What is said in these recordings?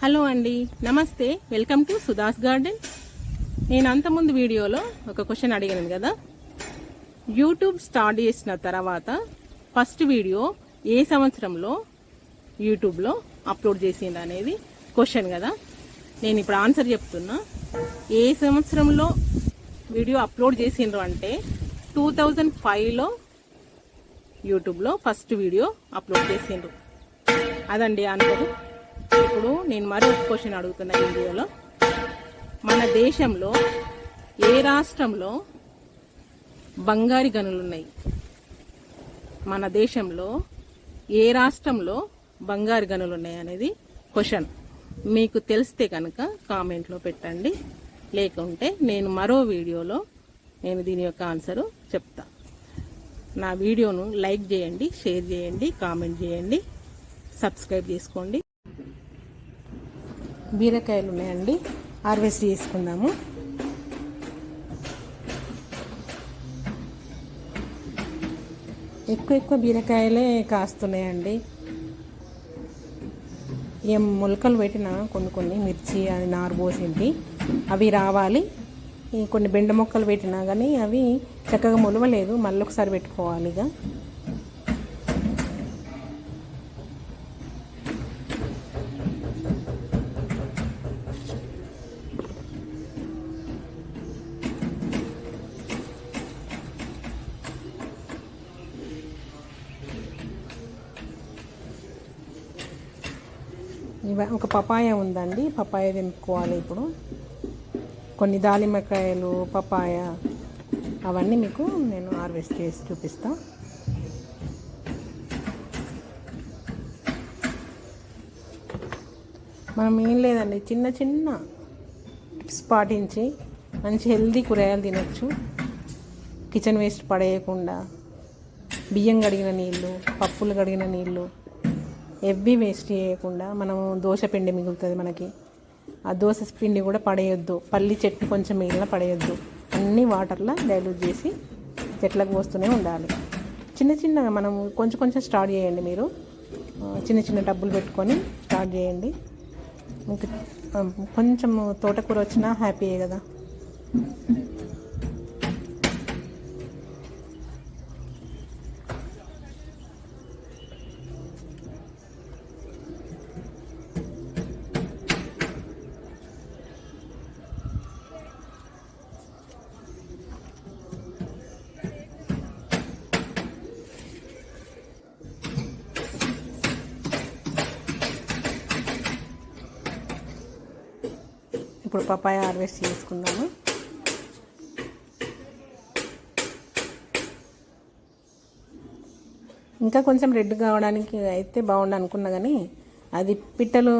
Hello అండి నమస్తే. Welcome to Sudha's garden. నేను అంతకుముందు వీడియోలో ఒక క్వశ్చన్ అడిగాను కదా. యూట్యూబ్ స్టార్ట్ చేసిన తర్వాత ఫస్ట్ వీడియో ఏ సంవత్సరంలో యూట్యూబ్లో అప్లోడ్ చేసింది అనేది క్వశ్చన్ కదా. నేను ఇప్పుడు ఆన్సర్ చెప్తున్నా. ఏ సంవత్సరంలో వీడియో అప్లోడ్ చేసిండ్రు అంటే టూ థౌజండ్ ఫైవ్లో యూట్యూబ్లో ఫస్ట్ వీడియో అప్లోడ్ చేసిండ్రు. అదండి ఆన్సర్. ఇప్పుడు నేను మరో క్వశ్చన్ అడుగుతున్న వీడియోలో మన దేశంలో ఏ రాష్ట్రంలో బంగారు గనులు ఉన్నాయి? మన దేశంలో ఏ రాష్ట్రంలో బంగారు గనులు ఉన్నాయి అనేది క్వశ్చన్ మీకు తెలిస్తే కనుక కామెంట్లో పెట్టండి. లేకుంటే నేను మరో వీడియోలో నేను దీని యొక్క ఆన్సరు చెప్తా. నా వీడియోను లైక్ చేయండి షేర్ చేయండి కామెంట్ చేయండి సబ్స్క్రైబ్ చేసుకోండి. బీరకాయలు ఉన్నాయండి. హార్వెస్ట్ చేసుకుందాము. ఎక్కువ ఎక్కువ బీరకాయలే కాస్తున్నాయండి. ఏం మొలకలు పెట్టిన కొన్ని కొన్ని మిర్చి అది నారు పోసింది. అవి రావాలి. కొన్ని బెండ మొక్కలు పెట్టినా కానీ అవి చక్కగా మొలవలేదు. మళ్ళీ ఒకసారి పెట్టుకోవాలి ఇక. ఒక పపాయ ఉందండి. పపాయ తెంపుకోవాలి ఇప్పుడు. కొన్ని దాలిమ్మకాయలు పపాయ అవన్నీ మీకు నేను హార్వెస్ట్ చేసి చూపిస్తా. మనం ఏం లేదండి. చిన్న చిన్న టిప్స్ పాటించి మంచి హెల్దీ కూరగాయలు తినచ్చు. కిచెన్ వేస్ట్ పడేయకుండా బియ్యం కడిగిన నీళ్ళు పప్పులు కడిగిన నీళ్ళు ఎవ్వి వేస్ట్ చేయకుండా మనం దోశ పిండి మిగులుతుంది మనకి. ఆ దోశ పిండి కూడా పడేయొద్దు. పల్లి చెట్టు కొంచెం మిగిలిన పడేయొద్దు. అన్నీ వాటర్లో డైల్యూట్ చేసి చెట్లకు పోస్తూనే ఉండాలి. చిన్న చిన్నగా మనం కొంచెం కొంచెం స్టార్ట్ చేయండి మీరు. చిన్న చిన్న డబ్బులు పెట్టుకొని స్టార్ట్ చేయండి. మీకు కొంచెం తోటకూర వచ్చినా హ్యాపీయే కదా. ఇప్పుడు పపాయ హార్వెస్ట్ చేసుకుందాము. ఇంకా కొంచెం రెడ్ కావడానికి అయితే బాగుండు అనుకున్నా కానీ అది పిట్టలు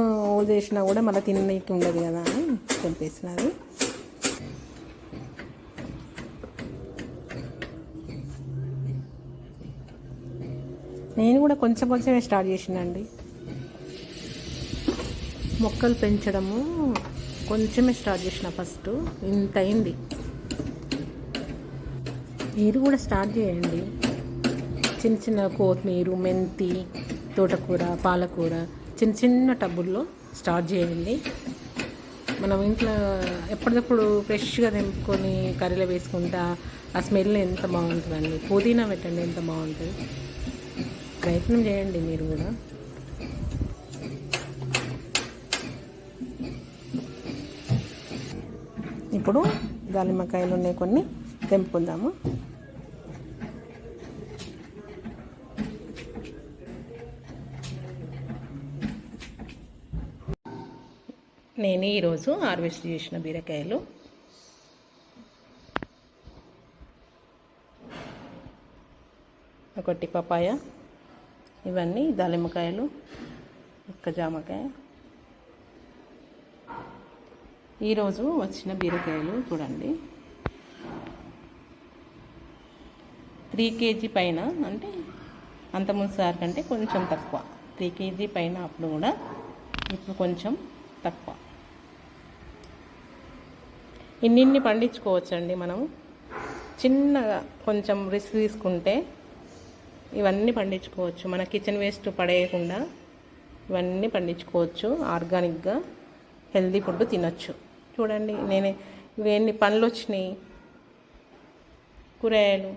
చేసినా కూడా మళ్ళీ తినడానికి ఉండదు కదా అని తెంపేసినది నేను కూడా కొంచెం కొంచెమే స్టార్ట్ చేసినండి మొక్కలు పెంచడము కొంచెమే స్టార్ట్ చేసిన ఫస్ట్. ఇంత అయింది. మీరు కూడా స్టార్ట్ చేయండి. చిన్న చిన్న కొత్తిమీర మెంతి తోటకూర పాలకూర చిన్న చిన్న టబ్బుల్లో స్టార్ట్ చేయండి. మనం ఇంట్లో ఎప్పటికప్పుడు ఫ్రెష్గా తెంపుకొని కర్రీలో వేసుకుంటా ఆ స్మెల్ ఎంత బాగుంటుందండి. పుదీనా పెట్టండి ఎంత బాగుంటుంది. ప్రయత్నం చేయండి మీరు కూడా. ఇప్పుడు దానిమ్మకాయలు ఉన్నాయి కొన్ని తెంపుకుందాము. నేను ఈరోజు హార్వెస్ట్ చేసిన బీరకాయలు. ఒకటి పపాయ ఇవన్నీ దానిమ్మకాయలు ఒక్క జామకాయ. ఈరోజు వచ్చిన బీరకాయలు చూడండి. త్రీ కేజీ పైన అంటే అంతకుముందు ముందుసారి కంటే కొంచెం తక్కువ. త్రీ కేజీ పైన అప్పుడు కూడా ఇప్పుడు కొంచెం తక్కువ. ఇన్నిన్ని పండించుకోవచ్చండి మనం చిన్నగా కొంచెం రిస్క్ తీసుకుంటే ఇవన్నీ పండించుకోవచ్చు. మన కిచెన్ వేస్ట్ పడేయకుండా ఇవన్నీ పండించుకోవచ్చు. ఆర్గానిక్గా హెల్దీ ఫుడ్ తినొచ్చు. చూడండి నేనే ఇవన్నీ పనులు వచ్చినాయి కూరగాయలు.